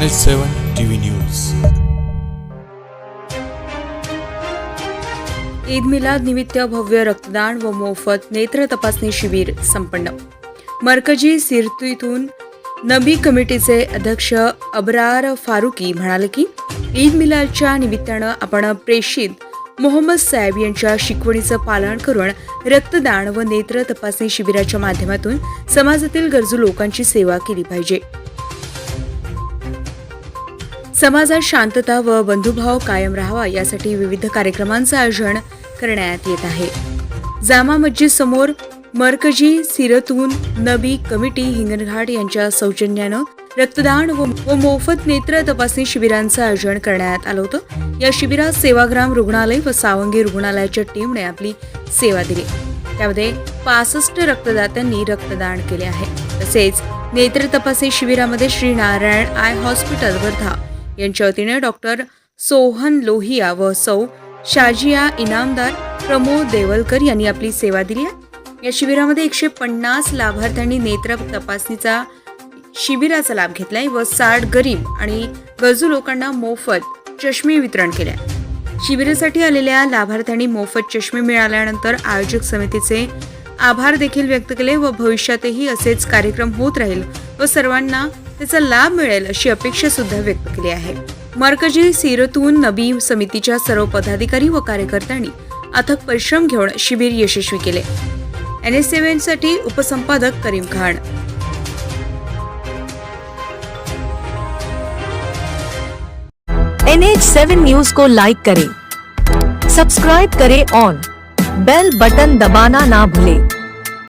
Channel seven T V news Eid Milad निमित्त भव्य रक्तदान व मोफत नेत्र तपासणी शिबिर संपन्न. मरकजी सिरतीतून नबी कमिटीचे अध्यक्ष अबरार फारुकी म्हणाले की ईद मिलादच्या निमित्तानं आपण प्रेषित मोहम्मद साहेब यांच्या शिकवणीचं पालन करून रक्तदान व नेत्र तपासणी शिबिराच्या माध्यमातून समाजातील गरजू लोकांची सेवा केली पाहिजे. समाजात शांतता व बंधुभाव कायम राहावा यासाठी विविध कार्यक्रमांचं आयोजन करण्यात येत आहे. जामा मस्जिद समोर मरकजी सिरतून नबी कमिटी हिंगणघाट यांच्या सौजन्यानं रक्तदान व व मोफत नेत्र तपासणी शिबिरांचं आयोजन करण्यात आलं होतं. या शिबिरात सेवाग्राम रुग्णालय व सावंगी रुग्णालयाच्या टीमने आपली सेवा दिली. त्यामध्ये पासष्ट रक्तदात्यांनी रक्तदान केले आहे. तसेच नेत्र तपासणी शिबिरामध्ये श्री नारायण आय हॉस्पिटल वर्धा यांच्या वतीने डॉक्टर सोहन लोहिया व सौ शाजिया इनामदार प्रमोद देवलकर यांनी आपली सेवा दिली आहे. या शिबिरामध्ये एकशे पन्नास लाभार्थ्यांनी नेत्र तपासणीचा शिबिराचा लाभ घेतलाय व साठ गरीब आणि गरजू लोकांना मोफत चष्मे वितरण केले शिबिरासाठी आलेल्या लाभार्थ्यांनी मोफत चष्मे मिळाल्यानंतर आयोजक समितीचे आभार देखील व्यक्त केले व भविष्यातही असेच कार्यक्रम होत राहील व सर्वांना त्याचा लाभ मिळेल अशी अपेक्षा सुद्धा व्यक्त केली आहे. मरकजी सिरतून नबी समितीच्या सर्व पदाधिकारी व कार्यकर्त्यांनी अथक परिश्रम घेऊन शिबिर यशस्वी केले. एन एससाठी उपसंपादक Karim Khan. N H seven news को लाइक करें। सब्सक्राइब करें और बेल बटन दबाना ना भूलें।